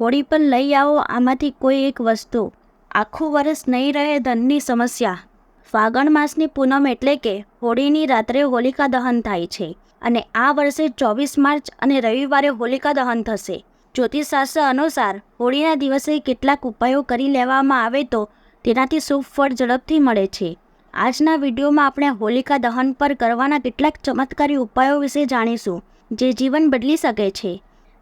હોળી પર લઈ આવો, આમાંથી કોઈ એક વસ્તુ. આખું વર્ષ નહીં રહે ધનની સમસ્યા. ફાગણ માસની પૂનમ એટલે કે હોળીની રાત્રે હોલિકા દહન થાય છે અને આ વર્ષે ચોવીસ માર્ચ અને રવિવારે હોલિકા દહન થશે. જ્યોતિષશાસ્ત્ર અનુસાર હોળીના દિવસે કેટલાક ઉપાયો કરી લેવામાં આવે તો તેનાથી શુભ ફળ ઝડપથી મળે છે. આજના વિડીયોમાં આપણે હોલિકા દહન પર કરવાના કેટલાક ચમત્કારી ઉપાયો વિશે જાણીશું, જે જીવન બદલી શકે છે.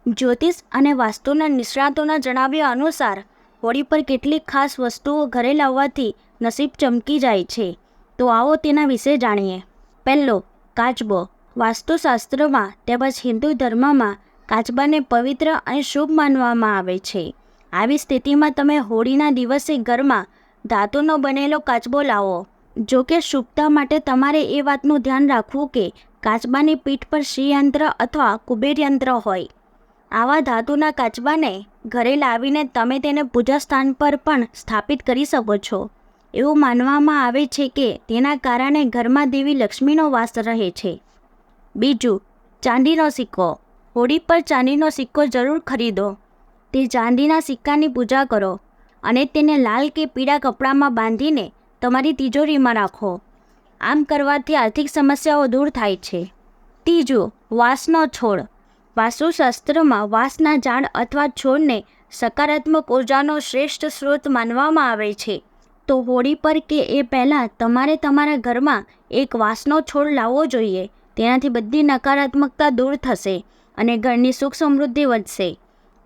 જ્યોતિષ અને વાસ્તુના નિષ્ણાતોના જણાવ્યા અનુસાર હોળી પર કેટલીક ખાસ વસ્તુઓ ઘરે લાવવાથી નસીબ ચમકી જાય છે. તો આવો તેના વિશે જાણીએ. પહેલો, કાચબો. વાસ્તુશાસ્ત્રમાં તેમજ હિન્દુ ધર્મમાં કાચબાને પવિત્ર અને શુભ માનવામાં આવે છે. આવી સ્થિતિમાં તમે હોળીના દિવસે ઘરમાં ધાતુનો બનેલો કાચબો લાવો. જો કે શુભતા માટે તમારે એ વાતનું ધ્યાન રાખવું કે કાચબાની પીઠ પર શ્રીયંત્ર અથવા કુબેર યંત્ર હોય. આવા ધાતુના કાચબાને ઘરે લાવીને તમે તેને પૂજા સ્થાન પર પણ સ્થાપિત કરી શકો છો. એવું માનવામાં આવે છે કે તેના કારણે ઘરમાં દેવી લક્ષ્મીનો વાસ રહે છે. બીજું, ચાંદીનો સિક્કો. હોળી પર ચાંદીનો સિક્કો જરૂર ખરીદો. તે ચાંદીના સિક્કાની પૂજા કરો અને તેને લાલ કે પીળા કપડામાં બાંધીને તમારી તિજોરીમાં રાખો. આમ કરવાથી આર્થિક સમસ્યાઓ દૂર થાય છે. ત્રીજું, વાંસનો છોડ. વાસ્તુશાસ્ત્રમાં વાંસના ઝાડ અથવા છોડને સકારાત્મક ઉર્જાનો શ્રેષ્ઠ સ્ત્રોત માનવામાં આવે છે. તો હોળી પર કે એ પહેલાં તમારે તમારા ઘરમાં એક વાંસનો છોડ લાવવો જોઈએ. તેનાથી બધી નકારાત્મકતા દૂર થશે અને ઘરની સુખ સમૃદ્ધિ વધશે.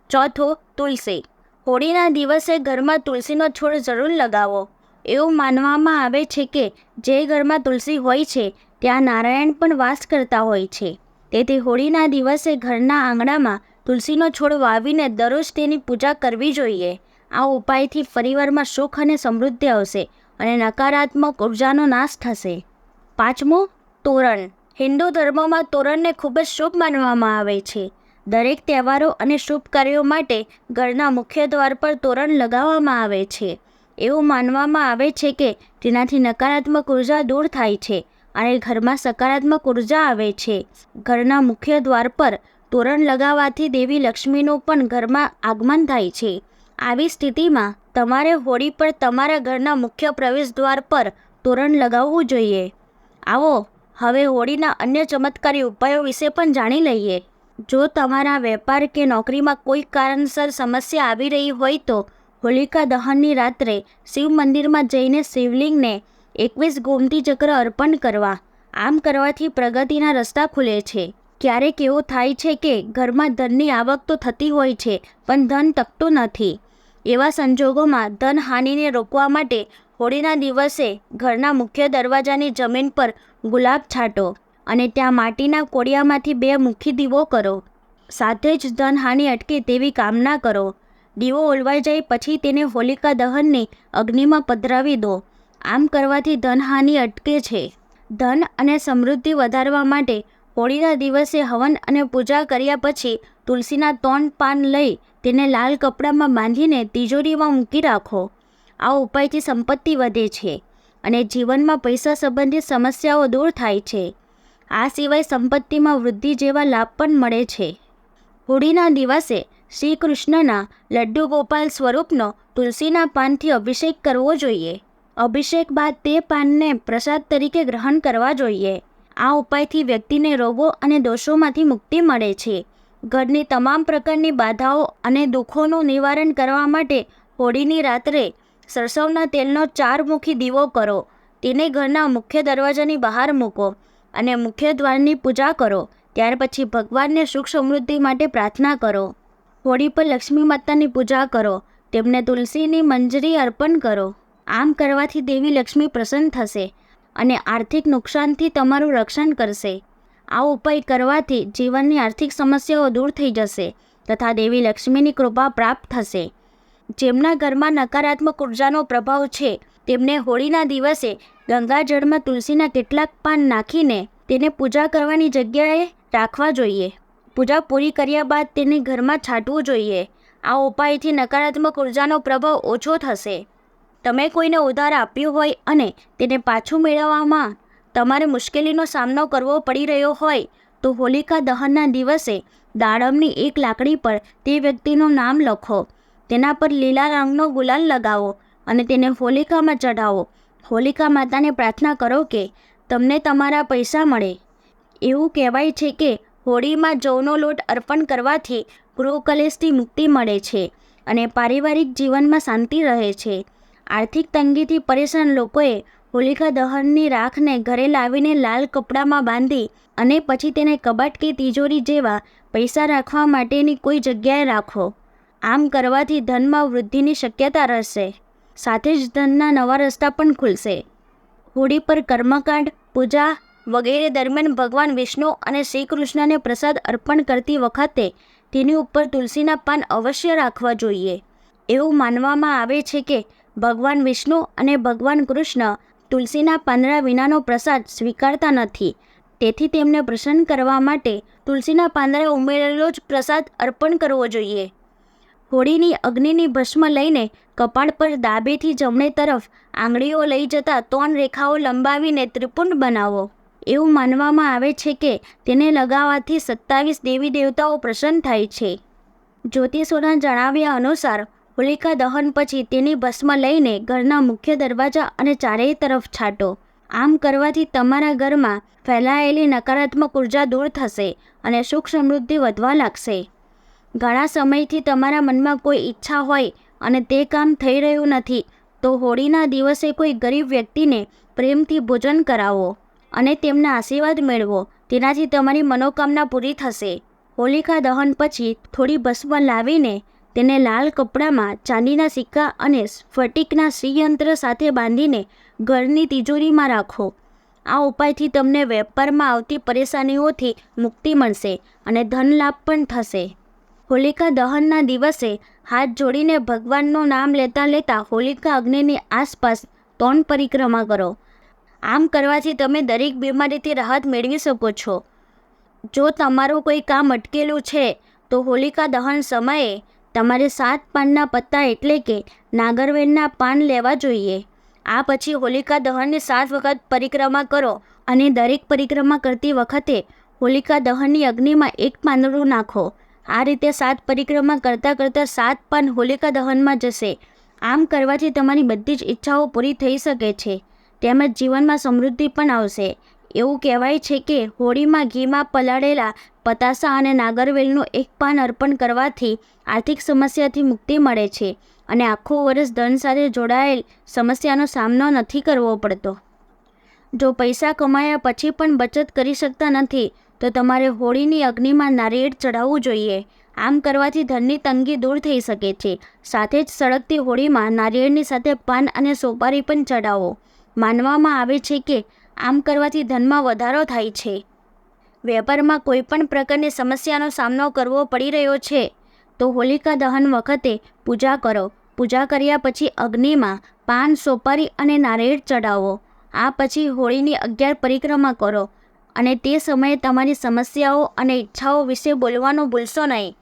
ચોથો, તુલસી. હોળીના દિવસે ઘરમાં તુલસીનો છોડ જરૂર લગાવો. એવું માનવામાં આવે છે કે જે ઘરમાં તુલસી હોય છે, ત્યાં નારાયણ પણ વાસ કરતા હોય છે. તેથી હોળીના દિવસે ઘરના આંગણામાં તુલસીનો છોડ વાવીને દરરોજ તેની પૂજા કરવી જોઈએ. આ ઉપાયથી પરિવારમાં સુખ અને સમૃદ્ધિ આવશે અને નકારાત્મક ઉર્જાનો નાશ થશે. પાંચમું, તોરણ. હિન્દુ ધર્મમાં તોરણને ખૂબ જ શુભ માનવામાં આવે છે. દરેક તહેવારો અને શુભ કાર્યો માટે ઘરના મુખ્ય દ્વાર પર તોરણ લગાવવામાં આવે છે. એવું માનવામાં આવે છે કે તેનાથી નકારાત્મક ઊર્જા દૂર થાય છે. અને ઘરમાં સકારાત્મક ઊર્જા આવે છે. ઘરના મુખ્ય દ્વાર પર તોરણ લગાવવાથી દેવી લક્ષ્મીનું પણ ઘરમાં આગમન થાય છે. આવી સ્થિતિમાં તમારે હોળી પર તમારા ઘરના મુખ્ય પ્રવેશ દ્વાર પર તોરણ લગાવવું જોઈએ. આવો, હવે હોળીના અન્ય ચમત્કારી ઉપાયો વિશે પણ જાણી લઈએ. જો તમારા વેપાર કે નોકરીમાં કોઈ કારણસર સમસ્યા આવી રહી હોય તો હોલિકા દહનની રાત્રે શિવ મંદિરમાં જઈને શિવલિંગને એકવીસ ગોમતી ચક્ર અર્પણ કરવા. આમ કરવાથી પ્રગતિના રસ્તા ખુલે છે. ક્યારેક એવું થાય છે કે ઘરમાં ધનની આવક તો થતી હોય છે, પણ ધન તકતું નથી. એવા સંજોગોમાં ધન હાનિને રોકવા માટે હોળીના દિવસે ઘરના મુખ્ય દરવાજાની જમીન પર ગુલાબ છાંટો અને ત્યાં માટીના કોડિયામાંથી બે મુખી દીવો કરો. સાથે જ ધનહાનિ અટકે તેવી કામના કરો. દીવો ઓલવાઈ જાય પછી તેને હોલિકા દહનની અગ્નિમાં પધરાવી દો. આમ કરવાથી ધનહાનિ અટકે છે. ધન અને સમૃદ્ધિ વધારવા માટે હોળીના દિવસે હવન અને પૂજા કર્યા પછી તુલસીના ત્રણ પાન લઈ તેને લાલ કપડામાં બાંધીને તિજોરીમાં મૂકી રાખો. આ ઉપાયથી સંપત્તિ વધે છે અને જીવનમાં પૈસા સંબંધિત સમસ્યાઓ દૂર થાય છે. આ સિવાય સંપત્તિમાં વૃદ્ધિ જેવા લાભ પણ મળે છે. હોળીના દિવસે શ્રી કૃષ્ણના લડ્ડુ ગોપાલ સ્વરૂપનો તુલસીના પાનથી અભિષેક કરવો જોઈએ. અભિષેક બાદ તે પાનને પ્રસાદ તરીકે ગ્રહણ કરવા જોઈએ. આ ઉપાયથી વ્યક્તિને રોગો અને દોષોમાંથી મુક્તિ મળે છે. ઘરની તમામ પ્રકારની બાધાઓ અને દુઃખોનું નિવારણ કરવા માટે હોળીની રાત્રે સરસવના તેલનો ચારમુખી દીવો કરો. તેને ઘરના મુખ્ય દરવાજાની બહાર મૂકો અને મુખ્ય દ્વારની પૂજા કરો. ત્યાર પછી ભગવાનને સુખ સમૃદ્ધિ માટે પ્રાર્થના કરો. હોળી પર લક્ષ્મી માતાની પૂજા કરો. તેમને તુલસીની મંજરી અર્પણ કરો. આમ કરવાથી દેવી લક્ષ્મી પ્રસન્ન થશે અને આર્થિક નુકસાનથી તમારું રક્ષણ કરશે. આ ઉપાય કરવાથી જીવનની આર્થિક સમસ્યાઓ દૂર થઈ જશે તથા દેવી લક્ષ્મીની કૃપા પ્રાપ્ત થશે. જેમના ઘરમાં નકારાત્મક ઉર્જાનો પ્રભાવ છે, તેમને હોળીના દિવસે ગંગાજળમાં તુલસીના કેટલાક પાન નાખીને તેને પૂજા કરવાની જગ્યાએ રાખવા જોઈએ. પૂજા પૂરી કર્યા બાદ તેને ઘરમાં છાંટવું જોઈએ. આ ઉપાયથી નકારાત્મક ઉર્જાનો પ્રભાવ ઓછો થશે. તમે કોઈને ઉધાર આપ્યું હોય અને તેને પાછું મેળવવામાં તમારે મુશ્કેલીનો સામનો કરવો પડી રહ્યો હોય, તો હોલિકા દહનના દિવસે દાડમની એક લાકડી પર તે વ્યક્તિનું નામ લખો. તેના પર લીલા રંગનો ગુલાલ લગાવો અને તેને હોલિકામાં ચઢાવો. હોલિકા માતાને પ્રાર્થના કરો કે તમને તમારા પૈસા મળે. એવું કહેવાય છે કે હોળીમાં જવનો લોટ અર્પણ કરવાથી ગૃહ કલેશથી મુક્તિ મળે છે અને પારિવારિક જીવનમાં શાંતિ રહે છે. આર્થિક તંગીથી પરેશાન લોકોએ હોલિકા દહનની રાખને ઘરે લાવીને લાલ કપડામાં બાંધી અને પછી તેને કબાટ કે તિજોરી જેવા પૈસા રાખવા માટેની કોઈ જગ્યાએ રાખો. આમ કરવાથી ધનમાં વૃદ્ધિની શક્યતા રહેશે. સાથે જ ધનના નવા રસ્તા પણ ખુલશે. હોળી પર કર્મકાંડ, પૂજા વગેરે દરમિયાન ભગવાન વિષ્ણુ અને શ્રી કૃષ્ણને પ્રસાદ અર્પણ કરતી વખતે તેની ઉપર તુલસીના પાન અવશ્ય રાખવા જોઈએ. એવું માનવામાં આવે છે કે ભગવાન વિષ્ણુ અને ભગવાન કૃષ્ણ તુલસીના પાંદડા વિનાનો પ્રસાદ સ્વીકારતા નથી. તેથી તેમને પ્રસન્ન કરવા માટે તુલસીના પાંદડા ઉમેરેલો જ પ્રસાદ અર્પણ કરવો જોઈએ. હોળીની અગ્નિની ભસ્મ લઈને કપાળ પર ડાબેથી જમણે તરફ આંગળીઓ લઈ જતા ત્રણ રેખાઓ લંબાવીને ત્રિપુંડ બનાવો. એવું માનવામાં આવે છે કે તેને લગાવવાથી સત્તાવીસ દેવી દેવતાઓ પ્રસન્ન થાય છે. જ્યોતિષોના જણાવ્યા અનુસાર હોલિકા દહન પછી તેની ભસ્મ લઈને ઘરના મુખ્ય દરવાજા અને ચારેય તરફ છાંટો. આમ કરવાથી તમારા ઘરમાં ફેલાયેલી નકારાત્મક ઊર્જા દૂર થશે અને સુખ સમૃદ્ધિ વધવા લાગશે. ઘણા સમયથી તમારા મનમાં કોઈ ઈચ્છા હોય અને તે કામ થઈ રહ્યું નથી, તો હોળીના દિવસે કોઈ ગરીબ વ્યક્તિને પ્રેમથી ભોજન કરાવો અને તેમના આશીર્વાદ મેળવો. તેનાથી તમારી મનોકામના પૂરી થશે. હોલિકા દહન પછી થોડી ભસ્મ લાવીને તેને લાલ કપડામાં ચાંદીના સિક્કા અને સ્ફટિકના શ્રીયંત્ર સાથે બાંધીને ઘરની તિજોરીમાં રાખો. આ ઉપાયથી તમને વેપારમાં આવતી પરેશાનીઓથી મુક્તિ મળશે અને ધન લાભ પણ થશે. હોલિકા દહનના દિવસે હાથ જોડીને ભગવાનનું નામ લેતા લેતા હોલિકા અગ્નિની આસપાસ ત્રણ પરિક્રમા કરો. આમ કરવાથી તમે દરેક બીમારીથી રાહત મેળવી શકો છો. જો તમારું કોઈ કામ અટકેલું છે, તો હોલિકા દહન સમયે તમારે સાત પાનના પત્તા એટલે કે નાગરવેલના પાન લેવા જોઈએ. આ પછી હોલિકા દહનની સાત વખત પરિક્રમા કરો અને દરેક પરિક્રમા કરતી વખતે હોલિકા દહનની અગ્નિમાં એક પાંદડું નાખો. આ રીતે સાત પરિક્રમા કરતાં કરતાં સાત પાન હોલિકા દહનમાં જશે. આમ કરવાથી તમારી બધી જ ઈચ્છાઓ પૂરી થઈ શકે છે. તેમજ જીવનમાં સમૃદ્ધિ પણ આવશે. એવું કહેવાય છે કે હોળીમાં ઘીમાં પલાળેલા પતાસા અને નાગરવેલનું એક પાન અર્પણ કરવાથી આર્થિક સમસ્યાથી મુક્તિ મળે છે અને આખું વર્ષ ધન સાથે જોડાયેલ સમસ્યાનો સામનો નથી કરવો પડતો. જો પૈસા કમાયા પછી પણ બચત કરી શકતા નથી, તો તમારે હોળીની અગ્નિમાં નારિયેળ ચડાવવું જોઈએ. આમ કરવાથી ધનની તંગી દૂર થઈ શકે છે. સાથે જ સળગતી હોળીમાં નારિયેળની સાથે પાન અને સોપારી પણ ચડાવો. માનવામાં આવે છે કે આમ કરવાથી ધનમાં વધારો થાય છે. વેપારમાં કોઈપણ પ્રકારની સમસ્યાનો સામનો કરવો પડી રહ્યો છે, તો હોલિકા દહન વખતે પૂજા કરો. પૂજા કર્યા પછી અગ્નિમાં પાન, સોપારી અને નારિયેળ ચડાવો આ પછી હોળીની અગિયાર પરિક્રમા કરો અને તે સમયે તમારી સમસ્યાઓ અને ઈચ્છાઓ વિશે બોલવાનું ભૂલશો નહીં.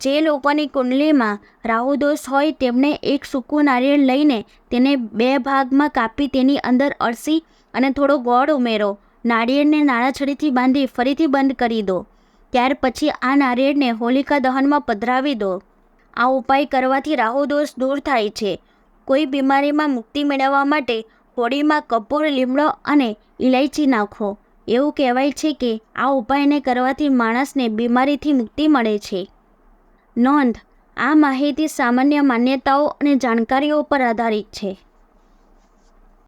જે લોકોની કુંડલીમાં રાહુ દોષ હોય તેમણે એક સૂકું નારિયેળ લઈને તેને બે ભાગમાં કાપી તેની અંદર અળસી અને થોડો ગોળ ઉમેરો. નાળિયેરને નાળાછડીથી બાંધી ફરીથી બંધ કરી દો. ત્યાર પછી આ નારિયેળને હોલિકા દહનમાં પધરાવી દો. આ ઉપાય કરવાથી રાહુ દોષ દૂર થાય છે. કોઈ બીમારીમાં મુક્તિ મેળવવા માટે હોળીમાં કપૂર, લીમડો અને ઇલાયચી નાખો. એવું કહેવાય છે કે આ ઉપાયને કરવાથી માણસને બીમારીથી મુક્તિ મળે છે. નોંધ આ માહિતી સામાન્ય માન્યતાઓ અને જાણકારીઓ પર આધારિત છે.